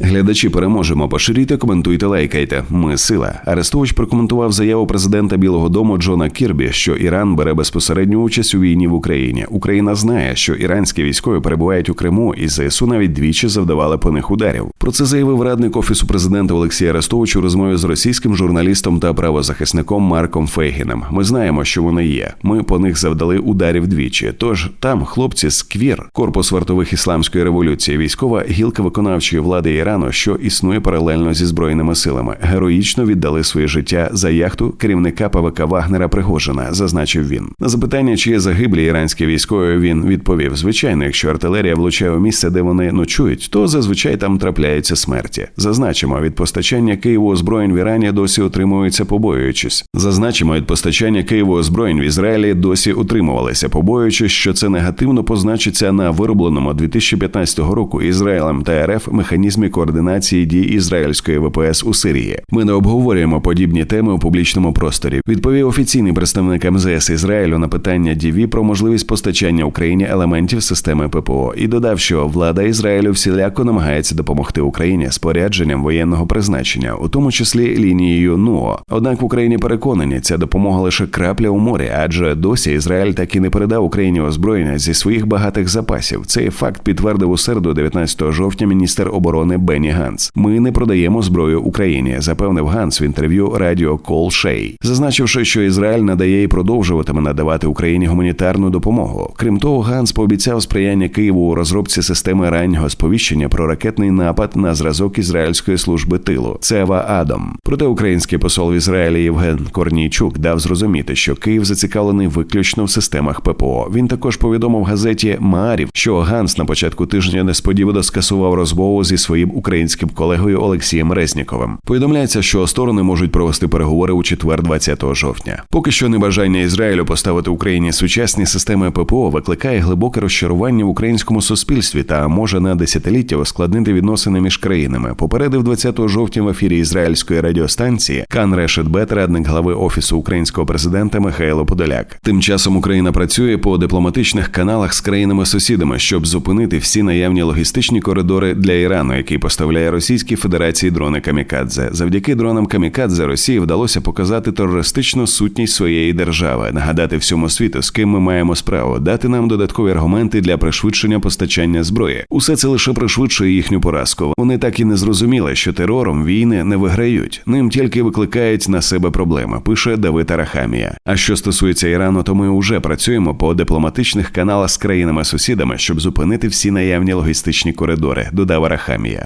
Глядачі переможемо. Поширюйте, коментуйте, лайкайте. Ми сила. Арестович прокоментував заяву президента Білого Дому Джона Кірбі, що Іран бере безпосередню участь у війні в Україні. Україна знає, що іранські військові перебувають у Криму, і ЗСУ навіть двічі завдавали по них ударів. Про це заявив радник офісу президента Олексій Арестович у розмові з російським журналістом та правозахисником Марком Фейгіном. Ми знаємо, що вони є. Ми по них завдали ударів двічі. Тож там хлопці сквір, корпус вартових ісламської революції, військова гілка виконавчої влади Ірану, що існує паралельно зі збройними силами, героїчно віддали своє життя за яхту керівника ПВК Вагнера Пригожина, зазначив він. На запитання, чи є загиблі іранські військові, він відповів: звичайно, якщо артилерія влучає у місце, де вони ночують, то зазвичай там трапляються смерті. Зазначимо, від постачання Києву озброєнь в Ірані досі утримуються, побоюючись. Зазначимо, від постачання Києву озброєнь в Ізраїлі досі утримувалися, побоюючись, що це негативно позначиться на виробленому 2015 року Ізраїлем та РФ механізмі координації дій ізраїльської ВПС у Сирії. Ми не обговорюємо подібні теми у публічному просторі. Відповів офіційний представник МЗС Ізраїлю на питання ДІВІ про можливість постачання Україні елементів системи ППО і додав, що влада Ізраїлю всіляко намагається допомогти Україні спорядженням воєнного призначення, у тому числі лінією НУО. Однак в Україні переконані, ця допомога лише крапля у морі, адже досі Ізраїль так і не передав Україні озброєння зі своїх багатих запасів. Цей факт підтвердив у середу, 19 жовтня, міністр оборони Бенні Ганс. Ми не продаємо зброю Україні, запевнив Ганс в інтерв'ю радіо Кол Шей, зазначивши, що Ізраїль надає і продовжуватиме надавати Україні гуманітарну допомогу. Крім того, Ганс пообіцяв сприяння Києву у розробці системи раннього сповіщення про ракетний напад на зразок ізраїльської служби тилу Цева Адом. Проте український посол в Ізраїлі Євген Корнійчук дав зрозуміти, що Київ зацікавлений виключно в системах ППО. Він також повідомив газеті Маарів, що Ганс на початку тижня несподівано скасував розмову зі своїм українським колегою Олексієм Резніковим. Повідомляється, що сторони можуть провести переговори у четвер, 20 жовтня. Поки що небажання Ізраїлю поставити Україні сучасні системи ППО викликає глибоке розчарування в українському суспільстві та може на десятиліття ускладнити відносини між країнами. Попередив 20 жовтня в ефірі ізраїльської радіостанції Кан Решет Бет, радник глави офісу українського президента Михайло Подоляк. Тим часом Україна працює по дипломатичних каналах з країнами-сусідами, щоб зупинити всі наявні логістичні коридори для Ірану, який поставляє Російській Федерації дрони Камікадзе. Завдяки дронам Камікадзе Росії вдалося показати терористичну сутність своєї держави, нагадати всьому світу, з ким ми маємо справу, дати нам додаткові аргументи для пришвидшення постачання зброї. Усе це лише пришвидшує їхню поразку. Вони так і не зрозуміли, що терором війни не виграють, ним тільки викликають на себе проблеми. Пише Давид Арахамія. А що стосується Ірану, то ми вже працюємо по дипломатичних каналах з країнами-сусідами, щоб зупинити всі наявні логістичні коридори. Додав Арахамія.